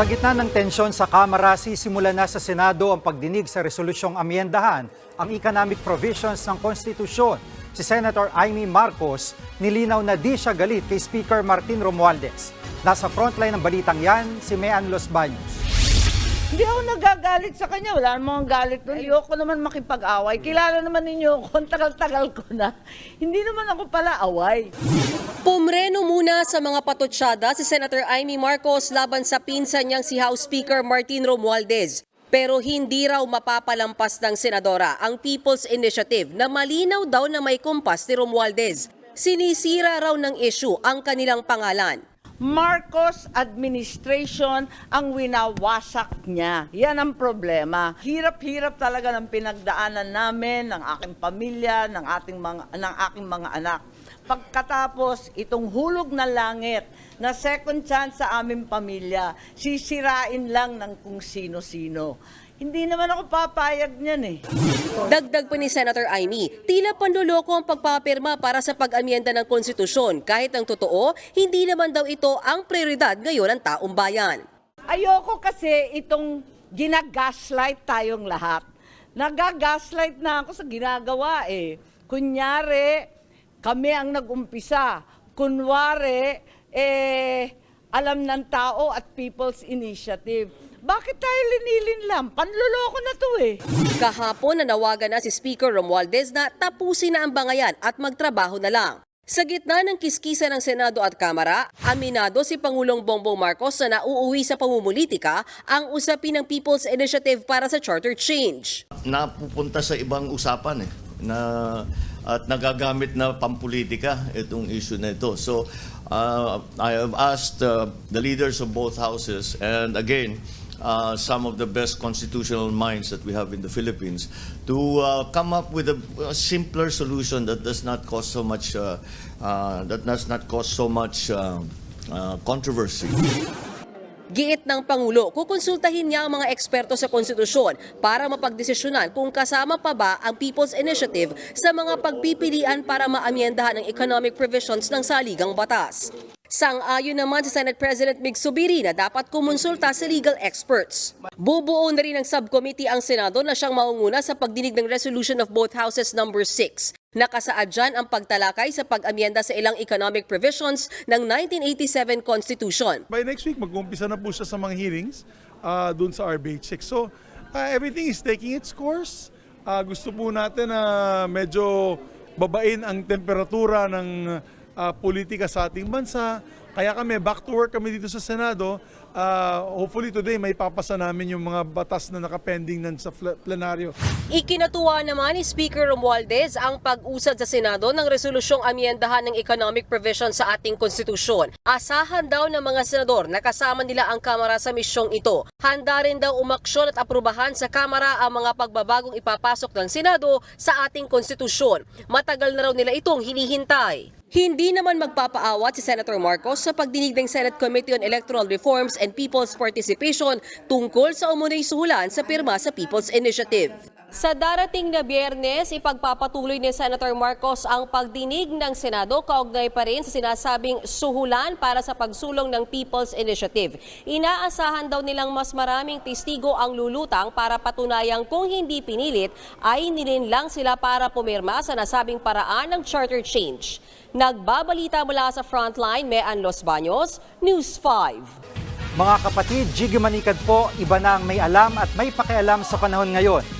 Sa gitna ng tensyon sa Kamara, sisimula na sa Senado ang pagdinig sa resolusyong amyendahan ang economic provisions ng konstitusyon. Si Senator Amy Marcos nilinaw na di siya galit kay Speaker Martin Romualdez. Nasa frontline ng balitang yan, si Mean Los Baños. Hindi ako nagagalit sa kanya. Wala namang galit doon. Ayoko naman makipag-away. Kilala naman ninyo ako. Tagal-tagal ko na. Hindi naman ako pala away. Pumreno muna sa mga patotsyada si Senator Amy Marcos laban sa pinsan niyang si House Speaker Martin Romualdez. Pero hindi raw mapapalampas ng senadora ang People's Initiative na malinaw daw na may kumpas ni Romualdez. Sinisira raw ng issue ang kanilang pangalan. Marcos administration ang winawasak niya. Yan ang problema. Hirap-hirap talaga ng pinagdaanan namin, ng aking pamilya, ng ating mga ng aking mga anak. Pagkatapos itong hulog na langit na second chance sa aming pamilya, sisirain lang ng kung sino-sino. Hindi naman ako papayag niyan eh. Dagdag pa ni Senator Amy, tila panluloko ang pagpapirma para sa pag-amyenda ng konstitusyon kahit ang totoo, hindi naman daw ito ang prioridad ngayon ng taong bayan. Ayoko kasi itong ginagaslight tayong lahat. Nagagaslight na ako sa ginagawa eh. Kunyari, kami ang nag-umpisa. Kunwari, eh, alam ng tao at People's Initiative. Bakit tayo linilin lang? Panluloko na to eh. Kahapon nanawagan na si Speaker Romualdez na tapusin na ang bangayan at magtrabaho na lang. Sa gitna ng kiskisa ng Senado at Kamara, aminado si Pangulong Bongbong Marcos na nauuwi sa pamumulitika ang usapin ng People's Initiative para sa charter change. napupunta sa ibang usapan eh na at nagagamit na pampolitika itong issue na ito. So uh, I have asked uh, the leaders of both houses and again uh, some of the best constitutional minds that we have in the Philippines to uh, come up with a, a simpler solution that does not cause so much uh, uh, that does not cause so much uh, uh, controversy. Giit ng Pangulo, kukonsultahin niya ang mga eksperto sa konstitusyon para mapagdesisyonan kung kasama pa ba ang People's Initiative sa mga pagpipilian para maamyendahan ang economic provisions ng saligang batas. Sang-ayon naman si Senate President Mig Subiri na dapat kumonsulta sa legal experts. Bubuo na rin ng subcommittee ang Senado na siyang maunguna sa pagdinig ng resolution of both houses number 6. Nakasaad dyan ang pagtalakay sa pag-amyenda sa ilang economic provisions ng 1987 Constitution. By next week, mag-umpisa na po siya sa mga hearings uh, dun sa RBH6. So, uh, everything is taking its course. Uh, gusto po natin na medyo babain ang temperatura ng uh, politika sa ating bansa. Kaya kami, back to work kami dito sa Senado. Uh, hopefully today, may papasa namin yung mga batas na nakapending nan sa plenaryo. Ikinatuwa naman ni Speaker Romualdez ang pag-usad sa Senado ng resolusyong amyendahan ng economic provision sa ating konstitusyon. Asahan daw ng mga senador na kasama nila ang Kamara sa misyong ito. Handa rin daw umaksyon at aprubahan sa Kamara ang mga pagbabagong ipapasok ng Senado sa ating konstitusyon. Matagal na raw nila itong hinihintay. Hindi naman magpapaawat si Senator Marcos sa pagdinig ng Senate Committee on Electoral Reforms and People's Participation tungkol sa umunay suhulan sa pirma sa People's Initiative. Sa darating na biyernes, ipagpapatuloy ni Senator Marcos ang pagdinig ng Senado kaugnay pa rin sa sinasabing suhulan para sa pagsulong ng People's Initiative. Inaasahan daw nilang mas maraming testigo ang lulutang para patunayang kung hindi pinilit ay nilin lang sila para pumirma sa nasabing paraan ng charter change. Nagbabalita mula sa Frontline, Mean Los Baños, News 5. Mga kapatid, Jiggy Manikad po, iba na ang may alam at may pakialam sa panahon ngayon.